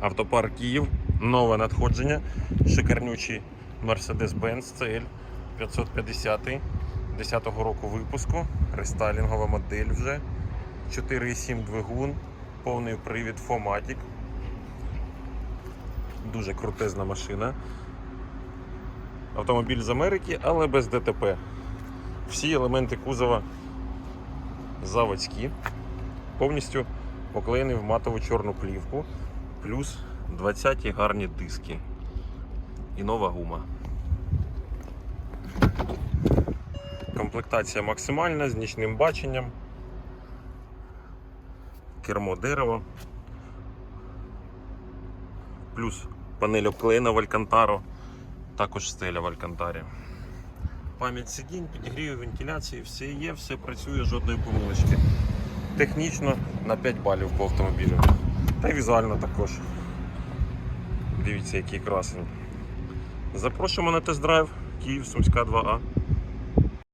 Автопарк Київ, нове надходження, шикарнючий Mercedes-Benz CL 550 10-го року випуску, рестайлінгова модель вже, 4,7 двигун, повний привід Fomatic. Дуже крутезна машина. Автомобіль з Америки, але без ДТП. Всі елементи кузова заводські, повністю поклеєний в матову чорну плівку, плюс 20 гарні диски і нова гума. Комплектація максимальна з нічним баченням, кермо дерево, плюс панель обклеєна в Алькантаро, також стеля в Алькантарі. Пам'ять сидінь, підігрів, вентиляції, все є, все працює, жодної помилочки. Технічно на 5 балів по автомобілю. Та й візуально також. Дивіться, який красень. Запрошуємо на тест-драйв Київ Сумська 2А.